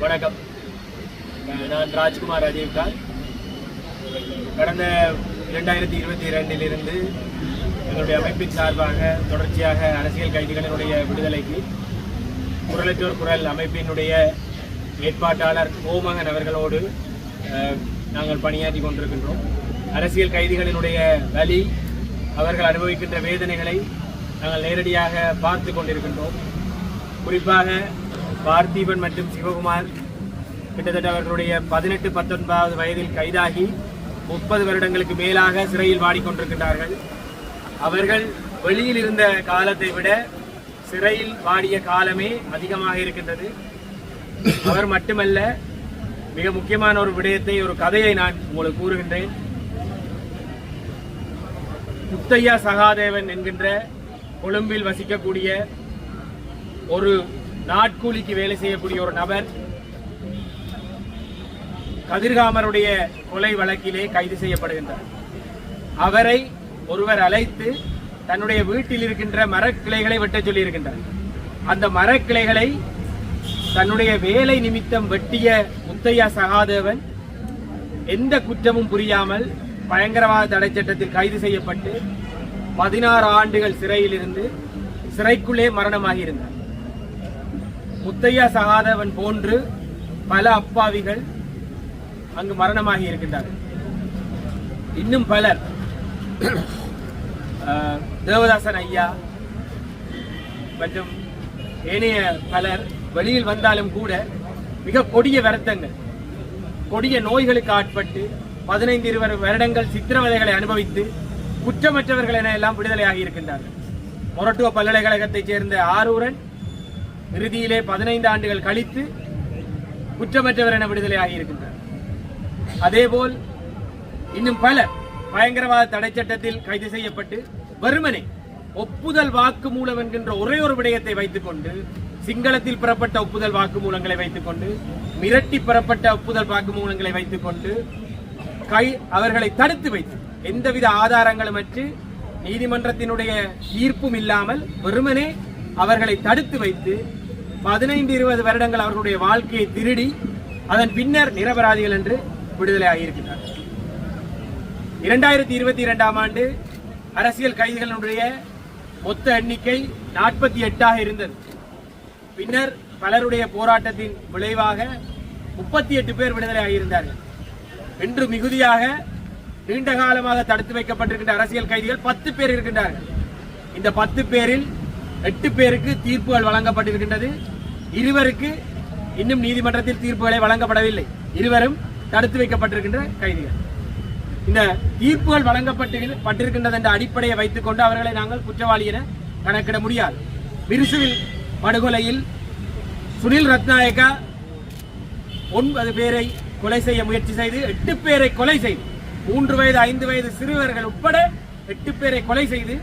வணக்கம். நான் ராஜ்குமார் ராஜீவ்கார் கடந்த இரண்டாயிரத்தி இருபத்தி இரண்டிலிருந்து எங்களுடைய அமைப்பின் சார்பாக தொடர்ச்சியாக அரசியல் கைதிகளினுடைய விடுதலைக்கு குரலற்றோர் குரல் அமைப்பினுடைய ஏற்பாட்டாளர் ஓமகன் அவர்களோடு நாங்கள் பணியாற்றி கொண்டிருக்கின்றோம். அரசியல் கைதிகளினுடைய வலி அவர்கள் அனுபவிக்கின்ற வேதனைகளை நாங்கள் நேரடியாக பார்த்து கொண்டிருக்கின்றோம். குறிப்பாக பார்த்திபன் மற்றும் சிவகுமார் கிட்டத்தட்ட அவர்களுடைய பதினெட்டு பத்தொன்பதாவது வயதில் கைதாகி முப்பது வருடங்களுக்கு மேலாக சிறையில் வாடிக்கொண்டிருக்கின்றார்கள். அவர்கள் வெளியில் இருந்த காலத்தை விட சிறையில் வாடிய காலமே அதிகமாக இருக்கின்றது. அவர் மட்டுமல்ல மிக முக்கியமான ஒரு விடயத்தை ஒரு கதையை நான் உங்களுக்கு கூறுகின்றேன். முத்தையா சகாதேவன் என்கின்ற கொழும்பில் வசிக்கக்கூடிய ஒரு நாட்கூலிக்கு வேலை செய்யக்கூடிய ஒரு நபர் கதிர்காமருடைய கொலை வழக்கிலே கைது செய்யப்படுகின்றார். அவரை ஒருவர் அழைத்து தன்னுடைய வீட்டில் இருக்கின்ற மரக்கிளைகளை வெட்டச் சொல்லியிருக்கின்றார். அந்த மரக்கிளைகளை தன்னுடைய வேலை நிமித்தம் வெட்டிய முத்தையா சகாதேவன் எந்த குற்றமும் புரியாமல் பயங்கரவாத தடை சட்டத்தில் கைது செய்யப்பட்டு பதினாறு ஆண்டுகள் சிறையில் இருந்து சிறைக்குள்ளே மரணமாகி இருந்தார் முத்தையா சகாதவன் போன்று பல அப்பாவிகள் அங்கு மரணமாகி இருக்கின்றார்கள். இன்னும் பலர் தேவதாசன் ஐயா மற்றும் ஏனைய பலர் வெளியில் வந்தாலும் கூட மிக கொடிய வருத்தங்கள் கொடிய நோய்களுக்கு ஆட்பட்டு பதினைந்து இருபது வருடங்கள் சித்திரவதைகளை அனுபவித்து குற்றமற்றவர்கள் என எல்லாம் விடுதலையாகி இருக்கின்றார்கள். மொரட்டுவ பல்கலைக்கழகத்தைச் சேர்ந்த ஆரூரன் இறுதியிலே பதினைந்து ஆண்டுகள் கழித்து குற்றமற்றவர் என விடுதலையாகி இருக்கின்றார் அதேபோல் இன்னும் பலர் பயங்கரவாத தடை சட்டத்தில் கைது செய்யப்பட்டு வெறுமனே ஒப்புதல் வாக்கு மூலம் என்கின்ற ஒரே ஒரு விடயத்தை வைத்துக்கொண்டு சிங்களத்தில் பெறப்பட்ட ஒப்புதல் வாக்கு மூலங்களை வைத்துக்கொண்டு மிரட்டி பெறப்பட்ட ஒப்புதல் வாக்கு மூலங்களை வைத்துக்கொண்டு கை அவர்களை தடுத்து வைத்து எந்தவித ஆதாரங்களும் அற்று நீதிமன்றத்தினுடைய தீர்ப்பும் இல்லாமல் வெறுமனே அவர்களை தடுத்து வைத்து பதினைந்து இருபது வருடங்கள் அவர்களுடைய வாழ்க்கையை திருடி அதன் பின்னர் நிரபராதிகள் என்று விடுதலை ஆகியிருக்கிறார் இரண்டாயிரத்தி இருபத்தி இரண்டாம் ஆண்டு அரசியல் கைதிகளுடைய மொத்த எண்ணிக்கை நாற்பத்தி எட்டாக இருந்தது. பின்னர் பலருடைய போராட்டத்தின் விளைவாக முப்பத்தி எட்டு பேர் விடுதலை ஆகியிருந்தார்கள். இன்று மிகுதியாக நீண்ட காலமாக தடுத்து வைக்கப்பட்டிருக்கின்ற அரசியல் கைதிகள் பத்து பேர் இருக்கின்றார்கள். இந்த பத்து பேரில் எட்டு பேருக்கு தீர்ப்புகள் வழங்கப்பட்டிருக்கின்றது. இருவருக்கு இன்னும் நீதிமன்றத்தில் தீர்ப்புகளை வழங்கப்படவில்லை. இருவரும் தடுத்து வைக்கப்பட்டிருக்கின்ற கைதிகள். இந்த தீர்ப்புகள் வழங்கப்பட்டு பட்டிருக்கின்றது என்ற அடிப்படையை வைத்துக்கொண்டு அவர்களை நாங்கள் குற்றவாளி என கணக்கிட முடியாது. மிருசுவில் படுகொலையில் சுனில் ரத்நாயக்கா ஒன்பது பேரை கொலை செய்ய முயற்சி செய்து எட்டு பேரை கொலை செய்து மூன்று வயது ஐந்து வயது சிறுவர்கள் உட்பட எட்டு பேரை கொலை செய்து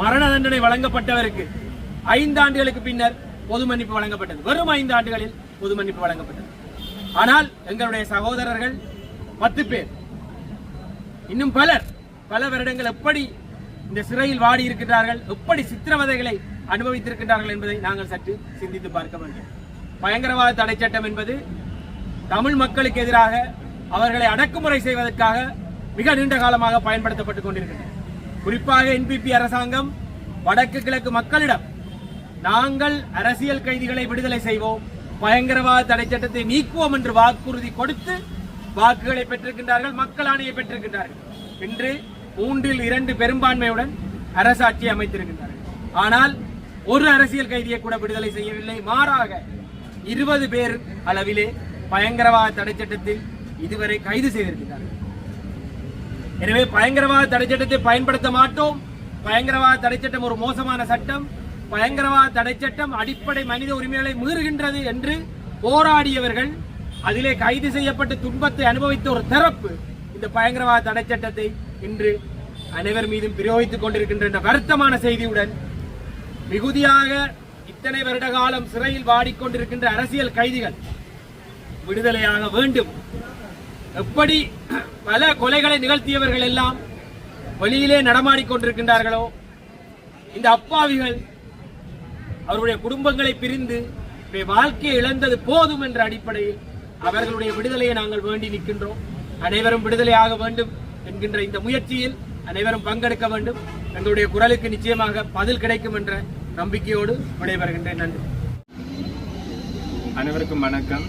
மரண தண்டனை வழங்கப்பட்டவருக்கு ஐந்து ஆண்டுகளுக்கு பின்னர் பொது மன்னிப்பு வழங்கப்பட்டது. வெறும் ஐந்து ஆண்டுகளில் பொது மன்னிப்பு வழங்கப்பட்டது. ஆனால் எங்களுடைய சகோதரர்கள் பத்து பேர் இன்னும் பலர் பல வருடங்கள் எப்படி இந்த சிறையில் வாடி இருக்கின்றார்கள் எப்படி சித்திரவதைகளை அனுபவித்திருக்கின்றார்கள் என்பதை நாங்கள் சற்று சிந்தித்து பார்க்க வேண்டும். பயங்கரவாத தடை சட்டம் என்பது தமிழ் மக்களுக்கு எதிராக அவர்களை அடக்குமுறை செய்வதற்காக மிக நீண்ட காலமாக பயன்படுத்தப்பட்டுக் கொண்டிருக்கின்றன குறிப்பாக என்பிபி அரசாங்கம் வடக்கு கிழக்கு மக்களிடம் நாங்கள் அரசியல் கைதிகளை விடுதலை செய்வோம். பயங்கரவாத தடை சட்டத்தை நீக்குவோம் என்று வாக்குறுதி கொடுத்து வாக்குகளை பெற்றிருக்கின்றார்கள் மக்கள் ஆணையை பெற்றிருக்கின்றார்கள். இன்று மூன்றில் இரண்டு பெரும்பான்மையுடன் அரசாட்சி அமைத்திருக்கின்றார்கள். ஆனால் ஒரு அரசியல் கைதியை கூட விடுதலை செய்யவில்லை. மாறாக இருபது பேர் அளவிலே பயங்கரவாத தடை சட்டத்தில் இதுவரை கைது செய்திருக்கிறார்கள் எனவே பயங்கரவாத தடை சட்டத்தை பயன்படுத்த மாட்டோம். பயங்கரவாத தடை சட்டம் ஒரு மோசமான சட்டம். பயங்கரவாத தடை சட்டம் அடிப்படை மனித உரிமைகளை மீறுகின்றது என்று போராடியவர்கள் அதிலே கைது செய்யப்பட்டு துன்பத்தை அனுபவித்த ஒரு தரப்பு இந்த பயங்கரவாத தடை சட்டத்தை இன்று அனைவர் மீதும் பிரயோகித்துக் கொண்டிருக்கின்ற வருத்தமான செய்தியுடன் மிகுதியாக இத்தனை வருட காலம் சிறையில் வாடிக்கொண்டிருக்கின்ற அரசியல் கைதிகள் விடுதலையாக வேண்டும். எப்படி பல கொலைகளை நிகழ்த்தியவர்கள் எல்லாம் வெளியிலே நடமாடிக்கொண்டிருக்கின்றார்களோ இந்த அப்பாவிகள் அவருடைய குடும்பங்களை பிரிந்து வாழ்க்கையை இழந்தது போதும் என்ற அடிப்படையில் அவர்களுடைய விடுதலையை நாங்கள் வேண்டி நிற்கின்றோம். அனைவரும் விடுதலையாக வேண்டும் என்கின்ற இந்த முயற்சியில் அனைவரும் பங்கெடுக்க வேண்டும். எங்களுடைய குரலுக்கு நிச்சயமாக பதில் கிடைக்கும் என்ற நம்பிக்கையோடு விடைபெறுகின்றேன். நன்றி. அனைவருக்கும் வணக்கம்.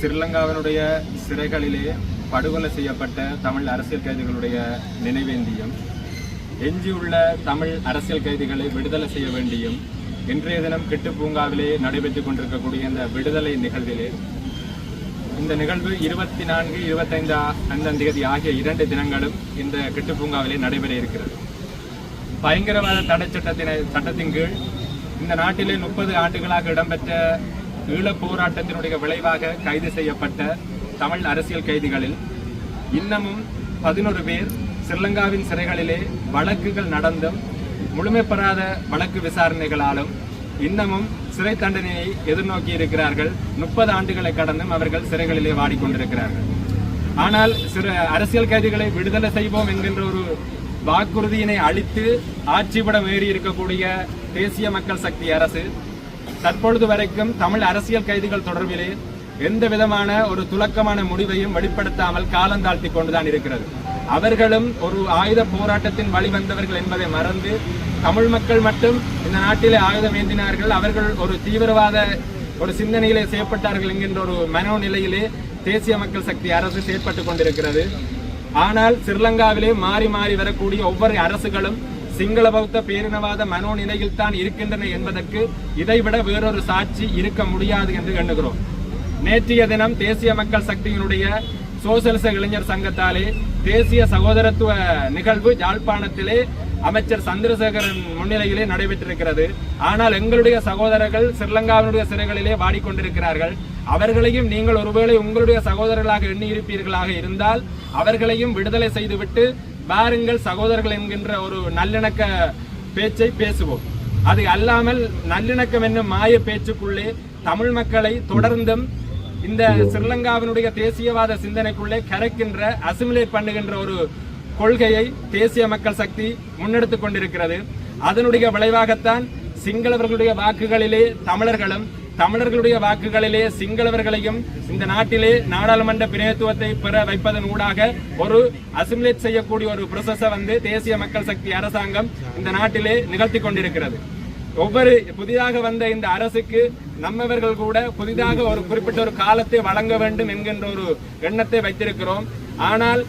ஸ்ரீலங்காவினுடைய சிறைகளிலே படுகொலை செய்யப்பட்ட தமிழ் அரசியல் கைதிகளுடைய நினைவேந்தியும் எஞ்சியுள்ள தமிழ் அரசியல் கைதிகளை விடுதலை செய்ய வேண்டியும் இன்றைய தினம் கிட்டு பூங்காவிலே நடைபெற்றுக் கொண்டிருக்கக்கூடிய இந்த விடுதலை நிகழ்விலே. இந்த நிகழ்வு இருபத்தி நான்கு இருபத்தைந்து அந்தாம் தேதி ஆகிய இரண்டு தினங்களும் இந்த கிட்டு பூங்காவிலே நடைபெற இருக்கிறது. பயங்கரவாத தடை சட்டத்தின சட்டத்தின் கீழ் இந்த நாட்டிலே முப்பது ஆண்டுகளாக இடம்பெற்ற ஈழப் போராட்டத்தினுடைய விளைவாக கைது செய்யப்பட்ட தமிழ் அரசியல் கைதிகளில் இன்னமும் பதினொரு பேர் ஸ்ரீலங்காவின் சிறைகளிலே வழக்குகள் நடந்தும் முழுமை பெறாத வழக்கு விசாரணைகளாலும் இன்னமும் சிறை தண்டனையை எதிர்நோக்கி இருக்கிறார்கள். முப்பது ஆண்டுகளை கடந்தும் அவர்கள் சிறைகளிலே வாடிக்கொண்டிருக்கிறார்கள். ஆனால் சிறு அரசியல் கைதிகளை விடுதலை செய்வோம் என்கின்ற ஒரு வாக்குறுதியினை அளித்து ஆட்சிபடம் ஏறி இருக்கக்கூடிய தேசிய மக்கள் சக்தி அரசு தற்பொழுது வரைக்கும் தமிழ் அரசியல் கைதிகள் தொடர்பிலே எந்த விதமான ஒரு துலக்கமான முடிவையும் வெளிப்படுத்தாமல் காலந்தாழ்த்தி கொண்டுதான் இருக்கிறது. அவர்களும் ஒரு ஆயுத போராட்டத்தின் வழிவந்தவர்கள் என்பதை மறந்து தமிழ் மக்கள் மட்டும் இந்த நாட்டிலே ஆயுதம் ஏந்தினார்கள். அவர்கள் ஒரு தீவிரவாத ஒரு சிந்தனையிலே செயற்பட்டார்கள் என்கின்ற ஒரு மனோநிலையிலே தேசிய மக்கள் சக்தி அரசு செயற்பட்டுக் கொண்டிருக்கிறது. ஆனால் ஸ்ரீலங்காவிலே மாறி மாறி வரக்கூடிய ஒவ்வொரு அரசுகளும் சிங்கள பௌத்த பேரினவாத மனோநிலையில் தான் இருக்கின்றன என்பதற்கு இதைவிட வேறொரு சாட்சி இருக்க முடியாது என்று எண்ணுகிறோம். நேற்றைய தினம் தேசிய மக்கள் சக்தியினுடைய சோசலிச இளைஞர் சங்கத்தாலே தேசிய சகோதரத்துவ நிகழ்வு யாழ்ப்பாணத்திலே அமைச்சர் சந்திரசேகரன் முன்னிலையிலே நடைபெற்றிருக்கிறது. ஆனால் எங்களுடைய சகோதரர்கள் ஸ்ரீலங்காவினுடைய சிறைகளிலே வாடிக்கொண்டிருக்கிறார்கள். அவர்களையும் நீங்கள் ஒருவேளை உங்களுடைய சகோதரர்களாக எண்ணியிருப்பீர்களாக இருந்தால் அவர்களையும் விடுதலை செய்துவிட்டு பாருங்கள் சகோதரர்கள் என்கின்ற ஒரு நல்லிணக்க பேச்சை பேசுவோம். அது அல்லாமல் நல்லிணக்கம் என்னும் மாய பேச்சுக்குள்ளே தமிழ் மக்களை தொடர்ந்தும் இந்த ஸ்ரீலங்காவினுடைய தேசியவாத சிந்தனைக்குள்ளே கரைக்கின்ற அசிமிலேட் பண்ணுகின்ற ஒரு கொள்கையை தேசிய மக்கள் சக்தி முன்னெடுத்துக் கொண்டிருக்கிறது. அதனுடைய விளைவாகத்தான் சிங்களவர்களுடைய வாக்குகளிலே தமிழர்களும் தமிழர்களுடைய வாக்குகளிலே சிங்களவர்களையும் இந்த நாட்டிலே நாடாளுமன்ற பிரதித்துவத்தை பெற வைப்பதன் ஊடாக ஒரு அசிமுலேட் செய்யக்கூடிய ஒரு ப்ரொசஸை வந்து தேசிய மக்கள் சக்தி அரசாங்கம் இந்த நாட்டிலே நிகழ்த்தி கொண்டிருக்கிறது. ஒவ்வொரு புதிதாக வந்த இந்த அரசுக்கு நம்மவர்கள் கூட புதிதாக ஒரு குறிப்பிட்ட ஒரு காலத்தை வழங்க வேண்டும் என்கின்ற ஒரு எண்ணத்தை வைத்திருக்கிறோம். ஆனால்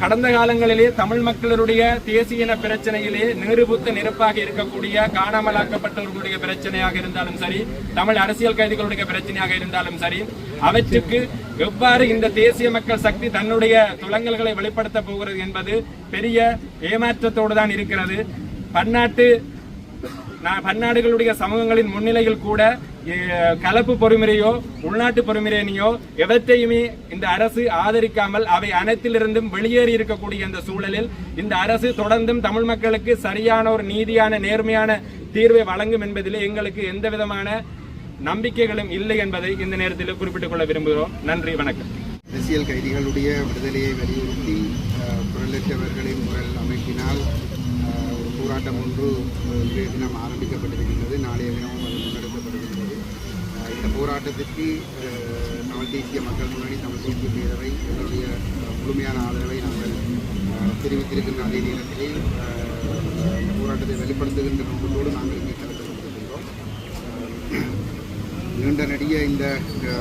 கடந்த காலங்களிலே தமிழ் மக்களுடைய தேசிய இன பிரச்சனையிலே நிருபுத்த நெருப்பாக இருக்கக்கூடிய காணாமலாக்கப்பட்டவர்களுடைய பிரச்சனையாக இருந்தாலும் சரி தமிழ் அரசியல் கைதிகளுடைய பிரச்சனையாக இருந்தாலும் சரி அவற்றுக்கு எவ்வாறு இந்த தேசிய மக்கள் சக்தி தன்னுடைய துலங்கல்களை வெளிப்படுத்த போகிறது என்பது பெரிய ஏமாற்றத்தோடு தான் இருக்கிறது. பன்னாட்டு பன்னாடுகளுடைய சமூகங்களின் முன்னிலையில் கூட கலப்பு பொறுமுறையோ உள்நாட்டு பொறுமுறையினையோ எவற்றையுமே இந்த அரசு ஆதரிக்காமல் அவை அனைத்திலிருந்தும் வெளியேறி இருக்கக்கூடிய இந்த சூழலில் இந்த அரசு தொடர்ந்தும் தமிழ் மக்களுக்கு சரியான ஒரு நீதியான நேர்மையான தீர்வை வழங்கும் என்பதிலே எங்களுக்கு எந்த விதமான நம்பிக்கைகளும் இல்லை என்பதை இந்த நேரத்தில் குறிப்பிட்டுக் கொள்ள விரும்புகிறோம். நன்றி வணக்கம். அரசியல் கைதிகளுடைய விடுதலையை வலியுறுத்தி குரலற்றவர்களின் குரல் அமைப்பினால் போராட்டம் ஒன்று இன்றைய தினம் ஆரம்பிக்கப்பட்டிருக்கின்றது. நாளைய தினமும் அது முன்னெடுக்கப்படுகின்றது. இந்த போராட்டத்திற்கு தமிழ் தேசிய மக்கள் முன்னணி தமிழ் தேசிய பேரவை எங்களுடைய முழுமையான ஆதரவை நாங்கள் தெரிவித்திருக்கின்ற அதே நேரத்திலே இந்த போராட்டத்தை வெளிப்படுத்துகின்ற நோக்கத்தோடு நாங்கள் இங்கே கலந்து கொண்டிருக்கின்றோம். நீண்ட நடிக இந்த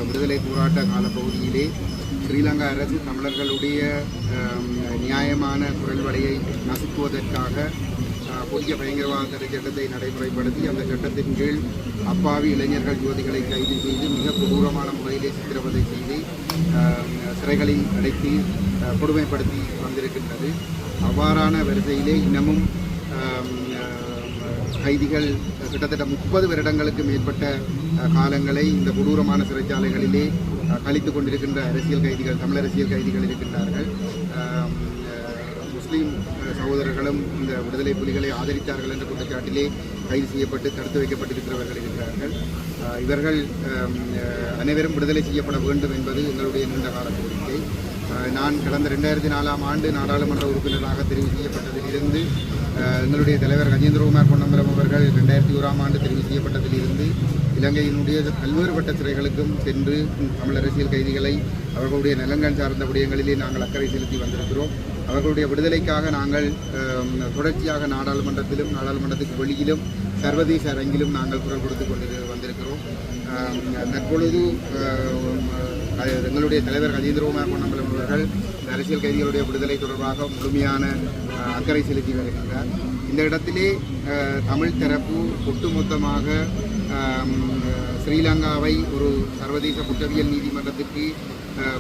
விடுதலை போராட்ட காலப்பகுதியிலே ஸ்ரீலங்கா அரசு தமிழர்களுடைய நியாயமான குரல் வலையை நசுக்குவதற்காக அஹ், புதிய பயங்கரவாத சட்டத்தை நடைமுறைப்படுத்தி அந்த சட்டத்தின் கீழ் அப்பாவி இளைஞர்கள் யுவதிகளை கைது செய்து மிக கொடூரமான முறையிலே சித்திரவதை செய்து சிறைகளில் அடைத்து கொடுமைப்படுத்தி வந்திருக்கின்றது. அவ்வாறான வரிசையிலே இன்னமும் கைதிகள் கிட்டத்தட்ட முப்பது வருடங்களுக்கு மேற்பட்ட காலங்களை இந்த கொடூரமான சிறைச்சாலைகளிலே கழித்து கழித்துக் கொண்டிருக்கின்ற அரசியல் கைதிகள் தமிழ் அரசியல் கைதிகள் இருக்கின்றார்கள். முஸ்லீம் சகோதரர்களும் இந்த விடுதலை புலிகளை ஆதரித்தார்கள் என்ற குற்றச்சாட்டிலே கைது செய்யப்பட்டு தடுத்து வைக்கப்பட்டிருக்கிறவர்கள் இருக்கிறார்கள். இவர்கள் அனைவரும் விடுதலை செய்யப்பட வேண்டும் என்பது எங்களுடைய நீண்ட கால கோரிக்கை. நான் கடந்த ரெண்டாயிரத்தி நாலாம் ஆண்டு நாடாளுமன்ற உறுப்பினராக தெரிவு செய்யப்பட்டதிலிருந்து எங்களுடைய தலைவர் கஜேந்திரகுமார் பொன்னம்பலம் அவர்கள் ரெண்டாயிரத்தி ஓராம் ஆண்டு தெரிவு செய்யப்பட்டதிலிருந்து இலங்கையினுடைய பல்வேறுபட்ட சிறைகளுக்கும் சென்று தமிழ் அரசியல் கைதிகளை அவர்களுடைய நலன்கள் சார்ந்த விடயங்களிலே நாங்கள் அக்கறை செலுத்தி வந்திருக்கிறோம். அவர்களுடைய விடுதலைக்காக நாங்கள் தொடர்ச்சியாக நாடாளுமன்றத்திலும் நாடாளுமன்றத்துக்கு வெளியிலும் சர்வதேச அரங்கிலும் நாங்கள் குரல் கொடுத்து கொண்டு வந்திருக்கிறோம். தற்பொழுது எங்களுடைய தலைவர் கஜேந்திரகுமார் பொன்னம்பலம் அவர்கள் இந்த அரசியல் கைதிகளுடைய விடுதலை தொடர்பாக முழுமையான அக்கறை செலுத்தி வருகின்றார். இந்த இடத்திலே தமிழ் தரப்பு ஒட்டுமொத்தமாக ஸ்ரீலங்காவை ஒரு சர்வதேச குற்றவியல் நீதிமன்றத்திற்கு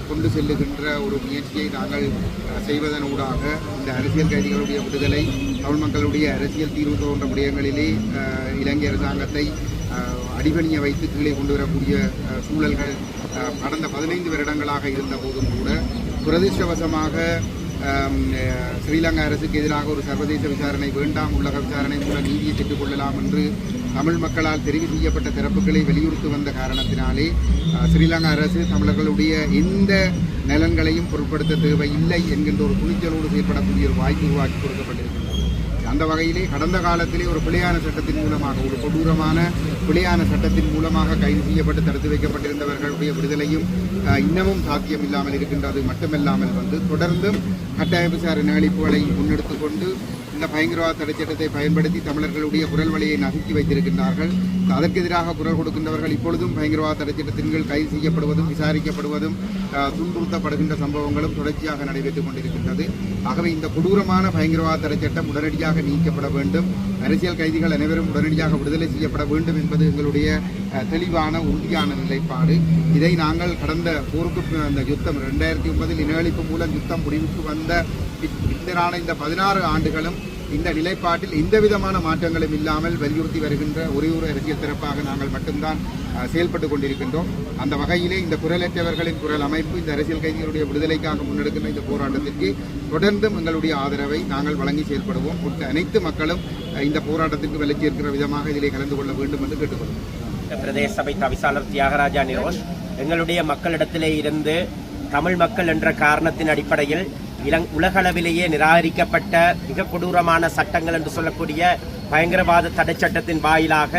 கொண்டு செல்லுகின்ற ஒரு முயற்சியை நாங்கள் செய்வதன் செய்வதனூடாக இந்த அரசியல் கைதிகளுடைய விடுதலை தமிழ் மக்களுடைய அரசியல் தீர்வு தோன்ற விடயங்களிலே இலங்கை அரசாங்கத்தை அடிபணிய வைத்து கீழே கொண்டு வரக்கூடிய சூழல்கள் கடந்த பதினைந்து வருடங்களாக இருந்த போதும் கூட துரதிர்ஷ்டவசமாக ஸ்ரீலங்கா அரசுக்கு எதிராக ஒரு சர்வதேச விசாரணை வேண்டாம் உள்ளக விசாரணை மூலம் நீதியை பெற்றுக் கொள்ளலாம் என்று தமிழ் மக்களால் தெரிவு செய்யப்பட்ட திறப்புகளை வலியுறுத்தி வந்த காரணத்தினாலே ஸ்ரீலங்கா அரசு தமிழர்களுடைய எந்த நலன்களையும் பொருட்படுத்த தேவையில்லை என்கின்ற ஒரு துணிச்சலோடு செயல்படக்கூடிய ஒரு வாய்ப்பு உருவாக்கி கொடுக்கப்பட்டிருக்கிறது அந்த வகையிலே கடந்த காலத்திலே ஒரு பிழையான சட்டத்தின் மூலமாக ஒரு கொடூரமான பிழையான சட்டத்தின் மூலமாக கைது செய்யப்பட்டு தடுத்து வைக்கப்பட்டிருந்தவர்களுடைய விடுதலையும் அஹ், இன்னமும் சாத்தியம் இல்லாமல் இருக்கின்றது. மட்டுமல்லாமல் வந்து தொடர்ந்தும் கட்டாய விசாரணை அளிப்புகளை முன்னெடுத்து கொண்டு இந்த பயங்கரவாத தடைச்சட்டத்தை பயன்படுத்தி தமிழர்களுடைய குரல் வழியை நசுக்கி வைத்திருக்கின்றார்கள். அதற்கு எதிராக குரல் கொடுக்கின்றவர்கள் இப்பொழுதும் பயங்கரவாத தடைச்சட்டத்தின் கீழ் கைது செய்யப்படுவதும் விசாரிக்கப்படுவதும் துன்புறுத்தப்படுகின்ற சம்பவங்களும் தொடர்ச்சியாக நடைபெற்றுக் கொண்டிருக்கின்றது. ஆகவே இந்த கொடூரமான பயங்கரவாத தடைச்சட்டம் உடனடியாக நீக்கப்பட வேண்டும். அரசியல் கைதிகள் அனைவரும் உடனடியாக விடுதலை செய்யப்பட வேண்டும் என்பது எங்களுடைய தெளிவான உறுதியான நிலைப்பாடு. இதை நாங்கள் கடந்த போருக்கு அந்த யுத்தம் ரெண்டாயிரத்தி ஒன்பதில் இனஅழிப்பு மூலம் யுத்தம் முடிவுக்கு வந்த பின்னரான இந்த பதினாறு ஆண்டுகளும் இந்த நிலைப்பாட்டில் எந்த விதமான மாற்றங்களும் இல்லாமல் வலியுறுத்தி வருகின்ற ஒரே ஒரு அரசியல் சிறப்பாக நாங்கள் மட்டும்தான் செயல்பட்டு கொண்டிருக்கின்றோம். அந்த வகையிலே இந்த குரலற்றவர்களின் குரல் அமைப்பு இந்த அரசியல் கைதிகளுடைய விடுதலைக்காக முன்னெடுக்கின்ற இந்த போராட்டத்திற்கு தொடர்ந்தும் எங்களுடைய ஆதரவை நாங்கள் வழங்கி செயல்படுவோம். மற்ற அனைத்து மக்களும் இந்த போராட்டத்திற்கு விலக்கி இருக்கிற விதமாக இதிலே கலந்து கொள்ள வேண்டும் என்று கேட்டுக்கொள்கிறோம். பிரதேச சபை தவிசாளர் தியாகராஜா நிரோஷ் எங்களுடைய மக்களிடத்திலே இருந்து தமிழ் மக்கள் என்ற காரணத்தின் அடிப்படையில் இளங் உலகளவிலேயே நிராகரிக்கப்பட்ட மிக கொடூரமான சட்டங்கள் என்று சொல்லக்கூடிய பயங்கரவாத தடை சட்டத்தின் வாயிலாக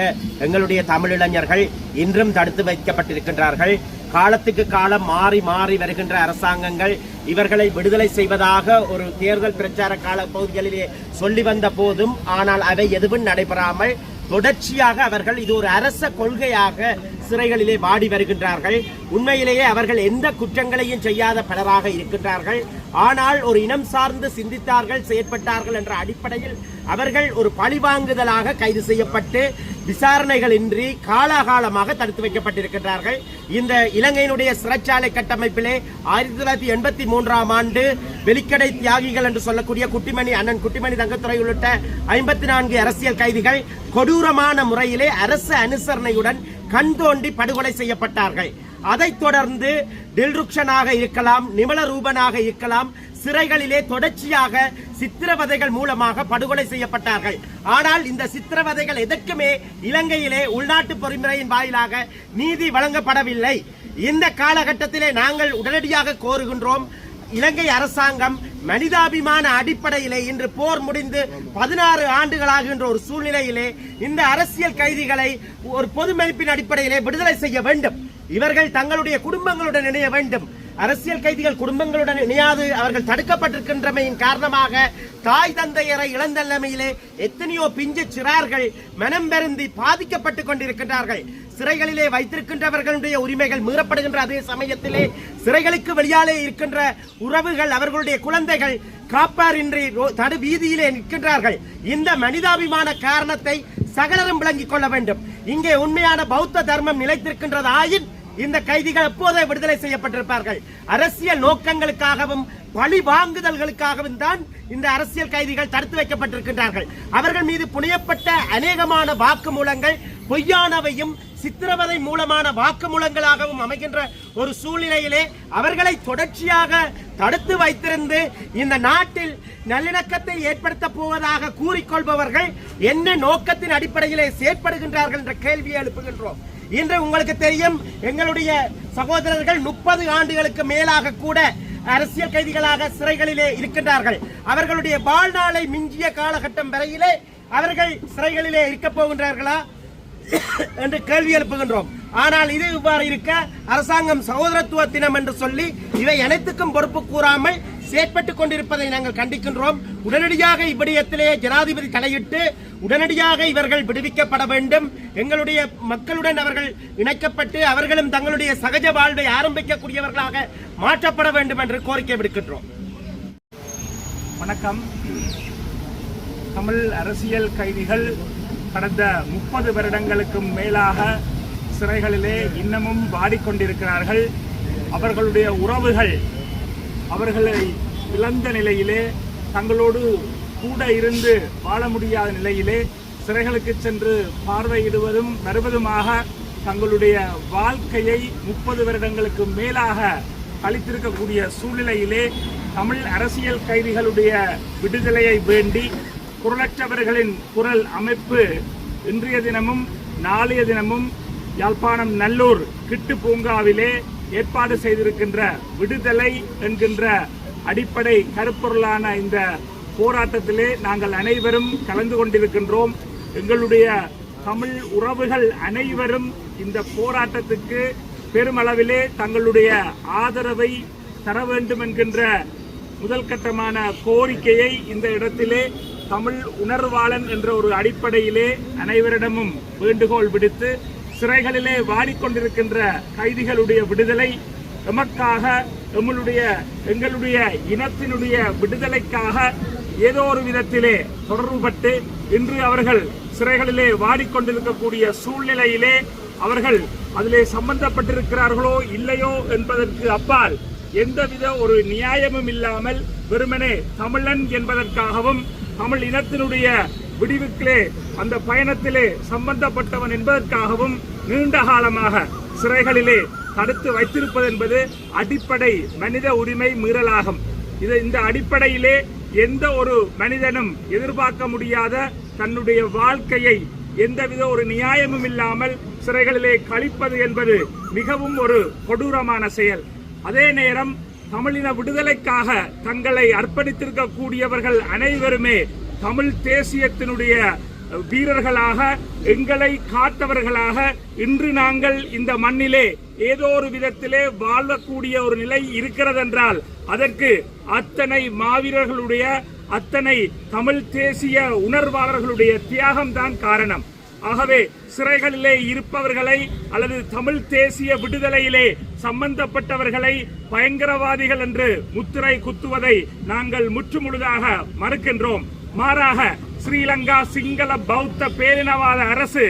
எங்களுடைய தமிழிளைஞர்கள் இன்றும் தடுத்து வைக்கப்பட்டிருக்கின்றார்கள். காலத்துக்கு காலம் மாறி மாறி வருகின்ற அரசாங்கங்கள் இவர்களை விடுதலை செய்வதாக ஒரு தேர்தல் பிரச்சார கால பகுதிகளிலே சொல்லி வந்த போதும் ஆனால் அவை எதுவும் நடைபெறாமல் தொடர்ச்சியாக அவர்கள் இது ஒரு அரச கொள்கையாக சிறைகளிலே வாடி வருகின்றார்கள். உண்மையிலேயே அவர்கள் எந்த குற்றங்களையும் செய்யாத பலராக இருக்கின்றார்கள். ஆனால் ஒரு இனம் சார்ந்து சிந்தித்தார்கள் செயற்பட்டார்கள் என்ற அடிப்படையில் அவர்கள் ஒரு பழிவாங்குதலாக கைது செய்யப்பட்டு விசாரணைகளின்றி காலாகாலமாக தடுத்து வைக்கப்பட்டிருக்கின்றார்கள். இந்த இலங்கையினுடைய சிறைச்சாலை கட்டமைப்பிலே ஆயிரத்தி தொள்ளாயிரத்தி எண்பத்தி மூன்றாம் ஆண்டு வெளிக்கடை தியாகிகள் என்று சொல்லக்கூடிய குட்டிமணி அண்ணன் குட்டிமணி தங்கத்துறை உள்ளிட்ட ஐம்பத்தி நான்கு அரசியல் கைதிகள் கொடூரமான முறையிலே அரசு அனுசரணையுடன் கண் தோண்டி படுகொலை செய்யப்பட்டார்கள். அதைத் தொடர்ந்து டில்ருக்ஷனாக இருக்கலாம் நிமல ரூபனாக இருக்கலாம் சிறைகளிலே தொடர்ச்சியாக சித்திரவதைகள் மூலமாக படுகொலை செய்யப்பட்டார்கள். ஆனால் இந்த சித்திரவதைகள் எதற்குமே இலங்கையிலே உள்நாட்டு பொறிமுறையின் வாயிலாக நீதி வழங்கப்படவில்லை. இந்த காலகட்டத்திலே நாங்கள் உடனடியாக கோருகின்றோம் இலங்கை அரசாங்கம் மனிதாபிமான அடிப்படையிலே இன்று போர் முடிந்து பதினாறு ஆண்டுகளாகின்ற ஒரு சூழ்நிலையிலே இந்த அரசியல் கைதிகளை ஒரு பொதுமதிப்பின் அடிப்படையிலே விடுதலை செய்ய வேண்டும். இவர்கள் தங்களுடைய குடும்பங்களுடன் இணைய வேண்டும். அரசியல் கைதிகள் குடும்பங்களுடன் இணையாது. அவர்கள் தடுக்கப்பட்டிருக்கின்றமையின் காரணமாக தாய் தந்தையரை இழந்த நிலைமையிலே எத்தனையோ பிஞ்சு சிறார்கள் மனம் பெருந்தி பாதிக்கப்பட்டுக் கொண்டிருக்கின்றார்கள். சிறைகளிலே வைத்திருக்கின்றவர்களுடைய உரிமைகள் மீறப்படுகின்ற அதே சமயத்திலே சிறைகளுக்கு வெளியாலே இருக்கின்ற உறவுகள் அவர்களுடைய குழந்தைகள் காப்பாரின்றி ரோ- தடு வீதியிலே நிற்கின்றார்கள். இந்த மனிதாபிமான காரணத்தை சகலரும் விளங்கிக் கொள்ள வேண்டும். இங்கே உண்மையான பௌத்த தர்மம் நிலைத்திருக்கின்றது ஆயின் இந்த கைதிகள் எப்போதே விடுதலை செய்யப்பட்டிருப்பார்கள். அரசியல் நோக்கங்களுக்காகவும் பழி வாங்குதல்களுக்காகவும் தான் இந்த அரசியல் கைதிகள் தடுத்து வைக்கப்பட்டிருக்கின்றார்கள். அவர்கள் மீது புனையப்பட்ட அநேகமான வாக்குமூலங்கள் பொய்யானவையும் சித்திரவதை மூலமான வாக்குமூலங்களாகவும் அமைகின்ற ஒரு சூழ்நிலையிலே அவர்களை தொடர்ச்சியாக தடுத்து வைத்திருந்து இந்த நாட்டில் நல்லிணக்கத்தை ஏற்படுத்த போவதாக கூறிக்கொள்பவர்கள் என்ன நோக்கத்தின் அடிப்படையிலே செயற்படுகின்றார்கள் என்ற கேள்வியை எழுப்புகின்றோம். இன்று உங்களுக்கு தெரியும் எங்களுடைய சகோதரர்கள் முப்பது ஆண்டுகளுக்கு மேலாக கூட அரசியல் கைதிகளாக சிறைகளிலே இருக்கின்றார்கள். அவர்களுடைய வாழ்நாளை மிஞ்சிய காலகட்டம் வரையிலே அவர்கள் சிறைகளிலே இருக்கப் போகின்றார்களா என்று கேள்வி எழுப்புகின்றோம். ஆனால் இது இவ்வாறு இருக்க அரசாங்கம் சகோதரத்துவ தினம் என்று சொல்லி இவை அனைத்துக்கும் பொறுப்பு கூறாமல் செயற்பட்டுக் கொண்டிருப்பதை நாங்கள் கண்டிக்கின்றோம். உடனடியாக இவ்விடயத்திலே ஜனாதிபதி தலையிட்டு உடனடியாக இவர்கள் விடுவிக்கப்பட வேண்டும். எங்களுடைய மக்களுடன் அவர்கள் இணைக்கப்பட்டு அவர்களும் தங்களுடைய சகஜ வாழ்வை ஆரம்பிக்கக்கூடியவர்களாக மாற்றப்பட வேண்டும் என்று கோரிக்கை விடுக்கின்றோம். வணக்கம். தமிழ் அரசியல் கைதிகள் கடந்த முப்பது வருடங்களுக்கும் மேலாக சிறைகளிலே இன்னமும் வாடிக்கொண்டிருக்கிறார்கள். அவர்களுடைய உறவுகள் அவர்களை இழந்த நிலையிலே தங்களோடு கூட இருந்து வாழ முடியாத நிலையிலே சிறைகளுக்கு சென்று பார்வையிடுவதும் வருவதுமாக தங்களுடைய வாழ்க்கையை முப்பது வருடங்களுக்கு மேலாக அளித்திருக்கக்கூடிய சூழ்நிலையிலே தமிழ் அரசியல் கைதிகளுடைய விடுதலையை வேண்டி குரலற்றவர்களின் குரல் அமைப்பு இன்றைய தினமும் நாளைய தினமும் யாழ்ப்பாணம் நல்லூர் கிட்டு பூங்காவிலே ஏற்பாடு செய்திருக்கின்ற விடுதலை என்கின்ற அடிப்படை கருப்பொருளான இந்த போராட்டத்திலே நாங்கள் அனைவரும் கலந்து கொண்டிருக்கின்றோம். எங்களுடைய தமிழ் உறவுகள் அனைவரும் இந்த போராட்டத்துக்கு பெருமளவிலே தங்களுடைய ஆதரவை தர வேண்டும் என்கின்ற முதல் கட்டமான கோரிக்கையை இந்த இடத்திலே தமிழ் உணர்வாளன் என்ற ஒரு அடிப்படையிலே அனைவரிடமும் வேண்டுகோள் விடுத்து சிறைகளிலே வாடிக்கொண்டிருக்கின்ற கைதிகளுடைய விடுதலை எமக்காக எம்முடைய எங்களுடைய இனத்தினுடைய விடுதலைக்காக ஏதோ ஒரு விதத்திலே தொடர்புபட்டு இன்று அவர்கள் சிறைகளிலே வாடிக்கொண்டிருக்கக்கூடிய சூழ்நிலையிலே அவர்கள் அதிலே சம்பந்தப்பட்டிருக்கிறார்களோ இல்லையோ என்பதற்கு அப்பால் எந்தவித ஒரு நியாயமும் இல்லாமல் வெறுமனே தமிழன் என்பதற்காகவும் தமிழ் இனத்தினுடைய விடிவுக்கிலே அந்த பயணத்திலே சம்பந்தப்பட்டவன் என்பதற்காகவும் நீண்ட காலமாக சிறைகளிலே தடுத்து வைத்திருப்பது என்பது அடிப்படை மனித உரிமை மீறலாகும். இது இந்த அடிப்படையிலே எந்த ஒரு மனிதனும் எதிர்பார்க்க முடியாத தன்னுடைய வாழ்க்கையை எந்தவித ஒரு நியாயமும் இல்லாமல் சிறைகளிலே கழிப்பது என்பது மிகவும் ஒரு கொடூரமான செயல். அதே நேரம் தமிழின விடுதலைக்காக தங்களை அர்ப்பணித்திருக்கக்கூடியவர்கள் அனைவருமே தமிழ் தேசியத்தினுடைய வீரர்களாக எங்களை காத்தவர்களாக இன்று நாங்கள் இந்த மண்ணிலே ஏதோ ஒரு விதத்திலே வாழக்கூடிய ஒரு நிலை இருக்கிறதென்றால் அதற்கு அத்தனை மாவீரர்களுடைய அத்தனை தமிழ் தேசிய உணர்வாளர்களுடைய தியாகம்தான் காரணம். ஆகவே சிறைகளிலே இருப்பவர்களை அல்லது தமிழ் தேசிய விடுதலையிலே சம்பந்தப்பட்டவர்களை பயங்கரவாதிகள் என்று முத்திரை குத்துவதை நாங்கள் முற்றுமுழுதாக மறுக்கின்றோம். மாறாக ஸ்ரீலங்கா சிங்கள பௌத்த பேரினவாத அரசு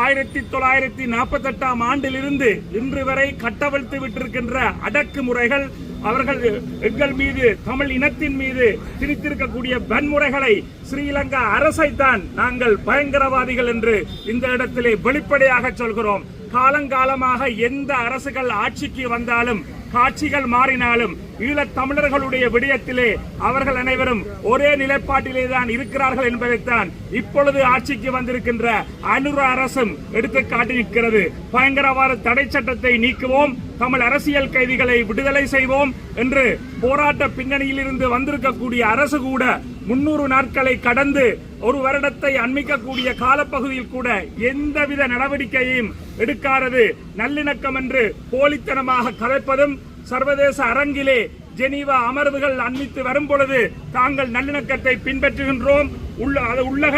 ஆயிரத்தி தொள்ளாயிரத்தி நாற்பத்தி எட்டாம் ஆண்டிலிருந்து இன்று வரை கட்டவிழ்த்து விட்டிருக்கின்ற அடக்குமுறைகள் அவர்கள் எங்கள் மீது தமிழ் இனத்தின் மீது திணித்திருக்கக்கூடிய வன்முறைகளை ஸ்ரீலங்கா அரசைத்தான் நாங்கள் பயங்கரவாதிகள் என்று இந்த இடத்திலே வெளிப்படையாக சொல்கிறோம். காலங்காலமாக எந்த அரசுகள் ஆட்சிக்கு வந்தாலும் காட்சிகள் மாறினாலும் ஈழத் தமிழர்களுடைய விடயத்திலே அவர்கள் அனைவரும் ஒரே நிலைப்பாட்டிலே தான் இருக்கிறார்கள் என்பதைத்தான் இப்பொழுது ஆட்சிக்கு வந்திருக்கின்ற அனுர அரசும் எடுத்து காட்டியிருக்கிறது பயங்கரவாத தடை சட்டத்தை நீக்குவோம் தமிழ் அரசியல் கைதிகளை விடுதலை செய்வோம் என்று போராட்ட பின்னணியில் இருந்து வந்திருக்கக்கூடிய அரசு கூட முன்னூறு நாட்களை கடந்து ஒரு வருடத்தை அண்மிக்கக்கூடிய காலப்பகுதியில் கூட எந்தவித நடவடிக்கையும் எடுக்காதது நல்லிணக்கம் என்று போலித்தனமாக கலைப்பதும் சர்வதேச அரங்கிலே ஜெனீவா அமர்வுகள் அண்மித்து வரும் பொழுது தாங்கள் நல்லிணக்கத்தை பின்பற்றுகின்றோம். உள்ள அது உள்ளக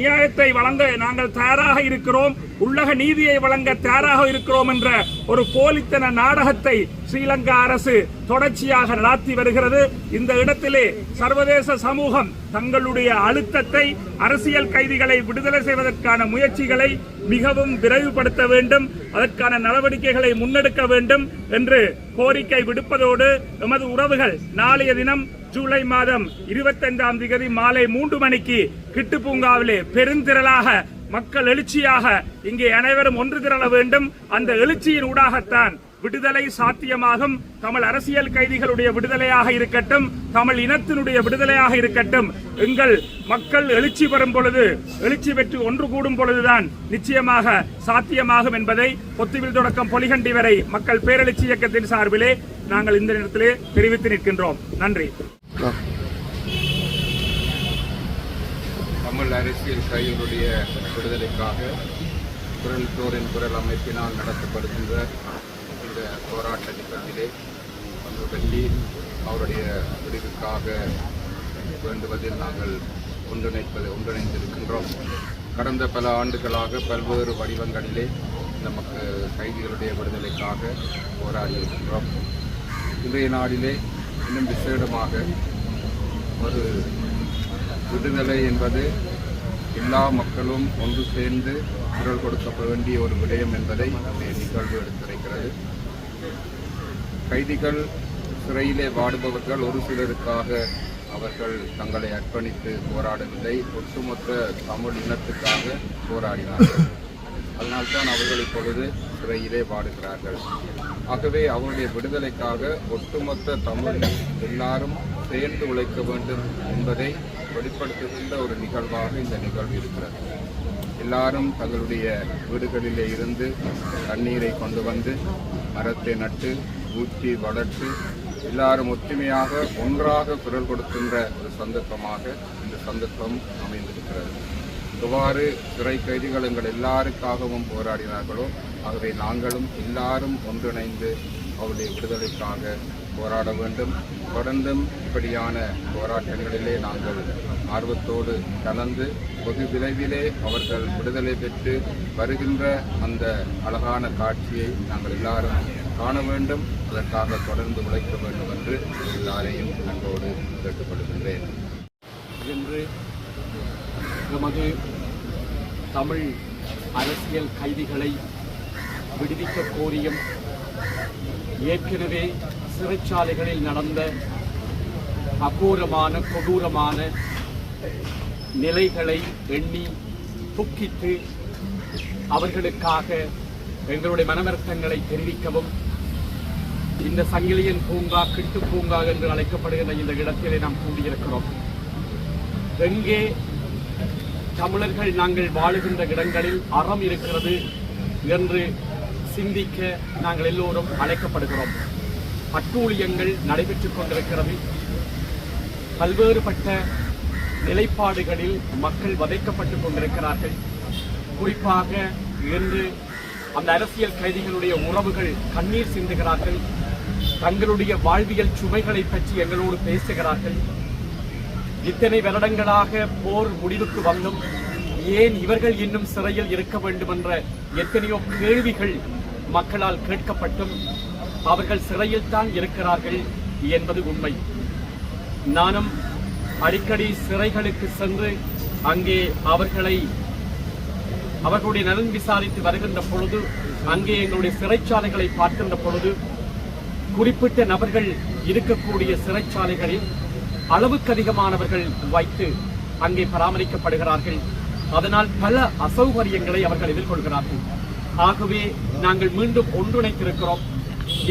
நியாயத்தை வழங்க நாங்கள் தயாராக இருக்கிறோம். உள்ளக நீதியை வழங்க தயாராக இருக்கிறோம் என்ற ஒரு போலித்தன நாடகத்தை ஸ்ரீலங்கா அரசு தொடர்ச்சியாக நடாத்தி வருகிறது. இந்த இடத்திலே சர்வதேச சமூகம் தங்களுடைய அழுத்தத்தை அரசியல் கைதிகளை விடுதலை செய்வதற்கான முயற்சிகளை மிகவும் விரைவுபடுத்த வேண்டும். அதற்கான நடவடிக்கைகளை முன்னெடுக்க வேண்டும் என்று கோரிக்கை விடுப்பதோடு எமது உறவுகள் நாளைய தினம் ஜூலை மாதம் இருபத்தைந்தாம் திகதி மாலை மூன்று மணிக்கு கிட்டு பூங்காவிலே பெருந்திரளாக மக்கள் எழுச்சியாக இங்கே அனைவரும் ஒன்று திரள வேண்டும். அந்த எழுச்சியின் ஊடாகத்தான் விடுதலை சாத்தியமாகும். தமிழ் அரசியல் கைதிகளுடைய விடுதலையாக இருக்கட்டும் தமிழ் இனத்தினுடைய விடுதலையாக இருக்கட்டும். எங்கள் மக்கள் எழுச்சி பெறும் பொழுது எழுச்சி பெற்று ஒன்று கூடும் பொழுதுதான் நிச்சயமாக சாத்தியமாகும் என்பதை பொத்துவில் தொடக்கம் பொலிகண்டி வரை மக்கள் பேரெழுச்சி இயக்கத்தின் சார்பிலே நாங்கள் இந்த நேரத்திலே தெரிவித்து நிற்கின்றோம். நன்றி. தமிழ் அரசியல் கையினுடைய விடுதலைக்காக குரல்தோரின் குரல் அமைப்பினால் நடத்தப்படுகின்ற இந்த போராட்ட நிகழ்ச்சியிலே பங்கு பெற்றி அவருடைய முடிவுக்காக வேண்டுவதில் நாங்கள் ஒன்றிணைப்பது ஒன்றிணைந்திருக்கின்றோம். கடந்த பல ஆண்டுகளாக பல்வேறு வடிவங்களிலே நமக்கு கைதிகளுடைய விடுதலைக்காக போராடி இருக்கின்றோம் இன்றைய நாளிலே இன்னும் விசேடமாக ஒரு விடுதலை என்பது எல்லா மக்களும் ஒன்று சேர்ந்து குரல் கொடுக்க வேண்டிய ஒரு விடயம் என்பதை நிகழ்வு எடுத்துரைக்கிறது. கைதிகள் சிறையிலே வாடுபவர்கள் ஒரு சிலருக்காக அவர்கள் தங்களை அர்ப்பணித்து போராடவில்லை. ஒட்டுமொத்த தமிழ் இனத்துக்காக போராடினார்கள். அதனால்தான் அவர்கள் இப்பொழுது சிறையிலே வாடுகிறார்கள். ஆகவே அவருடைய விடுதலைக்காக ஒட்டுமொத்த தமிழ் எல்லாரும் சேர்ந்து உழைக்க வேண்டும் என்பதை வெளிப்படுத்துகின்ற ஒரு நிகழ்வாக இந்த நிகழ்வு இருக்கிறது. எல்லாரும் தங்களுடைய வீடுகளிலே இருந்து தண்ணீரை கொண்டு வந்து மரத்தை நட்டு ஊற்றி வளர்த்து எல்லாரும் ஒற்றுமையாக ஒன்றாக குரல் கொடுக்கின்ற ஒரு சந்தர்ப்பமாக இந்த சந்தர்ப்பம் அமைந்திருக்கிறது. இவ்வாறு சிறை கைதிகள் எங்கள் எல்லாருக்காகவும் போராடினார்களோ ஆகவே நாங்களும் எல்லாரும் ஒன்றிணைந்து அவருடைய விடுதலைக்காக போராட வேண்டும். தொடர்ந்தும் இப்படியான போராட்டங்களிலே நாங்கள் ஆர்வத்தோடு கலந்து வெகு விரைவிலே அவர்கள் விடுதலை பெற்று வருகின்ற அந்த அழகான காட்சியை நாங்கள் எல்லாரும் காண வேண்டும். அதற்காக தொடர்ந்து உழைக்க வேண்டும் என்று எல்லாரையும் அன்போடு கேட்டுக்கொள்கின்றேன். இன்று நமது தமிழ் அரசியல் கைதிகளை விடுவிக்க கோரியும் ஏற்கனவே சிறைச்சாலைகளில் நடந்த அகோரமான கொடூரமான நிலைகளை எண்ணி துக்கித்து அவர்களுக்காக எங்களுடைய மனவருத்தங்களை தெரிவிக்கவும் இந்த சங்கிலியன் பூங்கா கிட்டு பூங்கா என்று அழைக்கப்படுகின்ற இந்த இடத்திலே நாம் கூடியிருக்கிறோம். எங்கே தமிழர்கள் நாங்கள் வாழுகின்ற இடங்களில் அறம் இருக்கிறது என்று சிந்திக்க நாங்கள் எல்லோரும் அழைக்கப்படுகிறோம். அட்டூழியங்கள் நடைபெற்றுக் கொண்டிருக்கிறது. பல்வேறுபட்ட நிலைப்பாடுகளில் மக்கள் வதைக்கப்பட்டுக் கொண்டிருக்கிறார்கள். குறிப்பாக இன்று அந்த அரசியல் கைதிகளுடைய உறவுகள் கண்ணீர் சிந்துகிறார்கள். தங்களுடைய வாழ்வியல் சுமைகளை பற்றி எங்களோடு பேசுகிறார்கள். இத்தனை வருடங்களாக போர் முடிவுக்கு வந்தும் ஏன் இவர்கள் இன்னும் சிறையில் இருக்க வேண்டும் என்ற எத்தனையோ கேள்விகள் மக்களால் கேட்கப்பட்டும். அவர்கள் சிறையில் தான் இருக்கிறார்கள் என்பது உண்மை. நானும் அடிக்கடி சிறைகளுக்கு சென்று அங்கே அவர்களை அவர்களுடைய நலன் விசாரித்து வருகின்ற பொழுது அங்கே எங்களுடைய சிறைச்சாலைகளை பார்க்கின்ற பொழுது குறிப்பிட்ட நபர்கள் இருக்கக்கூடிய சிறைச்சாலைகளில் அளவுக்கு அதிகமானவர்கள் வைத்து அங்கே பராமரிக்கப்படுகிறார்கள். அதனால் பல அசௌகரியங்களை அவர்கள் எதிர்கொள்கிறார்கள். ஆகவே நாங்கள் மீண்டும் ஒன்றிணைத்திருக்கிறோம்.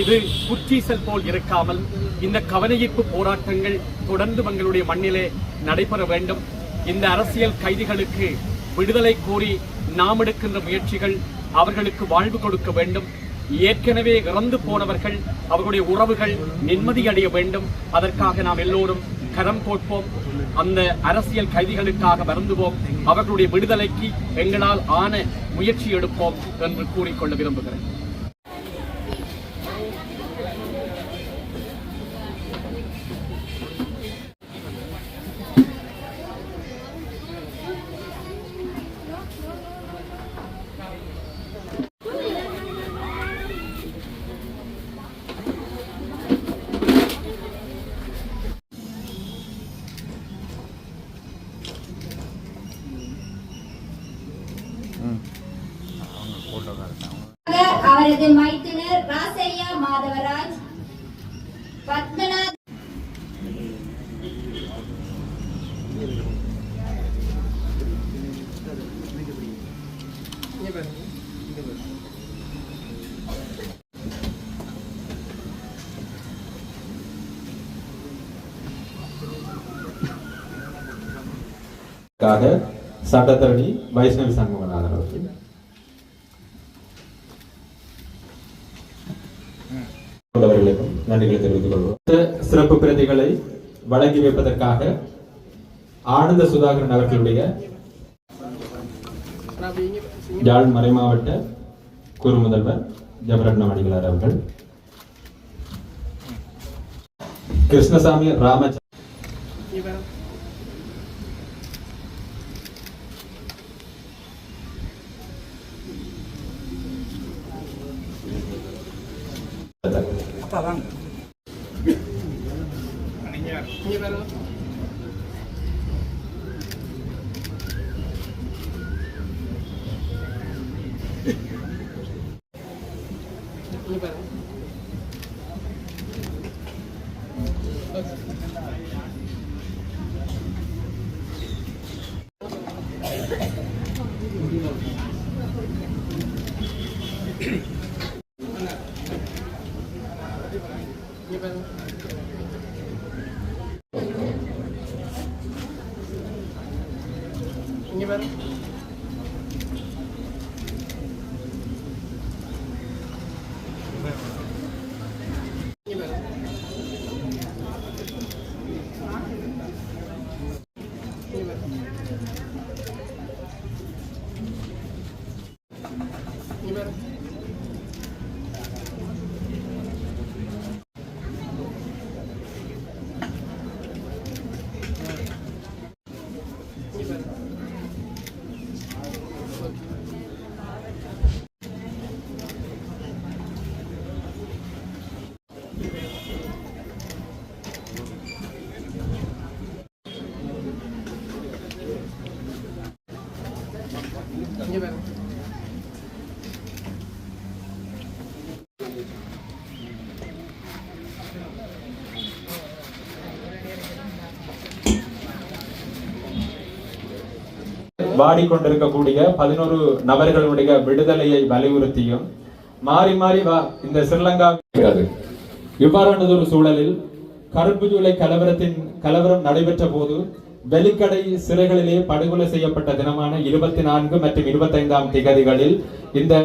இது குற்றீசல் போல் இருக்காமல் இந்த கவனயீர்ப்பு போராட்டங்கள் தொடர்ந்து எங்களுடைய மண்ணிலே நடைபெற வேண்டும். இந்த அரசியல் கைதிகளுக்கு விடுதலை கோரி நாம் எடுக்கின்ற முயற்சிகள் அவர்களுக்கு வாழ்வு கொடுக்க வேண்டும். ஏற்கனவே இறந்து போனவர்கள் அவர்களுடைய உறவுகள் நிம்மதி அடைய வேண்டும். அதற்காக நாம் எல்லோரும் கரம் கோட்போம் அந்த அரசியல் கைதிகளுக்காக வருந்துவோம். அவர்களுடைய விடுதலைக்கு எங்களால் ஆன முயற்சி எடுப்போம் என்று கூறிக்கொள்ள விரும்புகிறேன். எனது மைத்துனர் ராசையா மாதவராஜ். பத்மநாத் சட்டத்தரணி வைஷ்ணவ சங்கமநாதன் அவர்கள். நன்றிகளை தெரிவித்துக் கொள்வோம். சிறப்பு பிரதிகளை வழங்கி வைப்பதற்காக ஆனந்த சுதாகரன் அவர்களுடைய யாழ் மறைமாவட்ட குறு முதல்வர் ஜபரட்ன மணிகளார் அவர்கள் கிருஷ்ணசாமி ராம Okay. வாடிக்கொண்டிருக்கக்கூடிய பதினோரு நபர்களுடைய விடுதலையை வலியுறுத்தியும் மாறி மாறி வா இந்த ஸ்ரீலங்கா இருக்கிறது. இவ்வாறானதொரு சூழலில் கருப்பு ஜூலை கலவரத்தின் கலவரம் நடைபெற்ற போது வெலிக்கடை சிறைகளிலே படுகொலை செய்யப்பட்ட தினமான இருபத்தி நான்கு மற்றும் இருபத்தைந்தாம் திகதிகளில் இந்த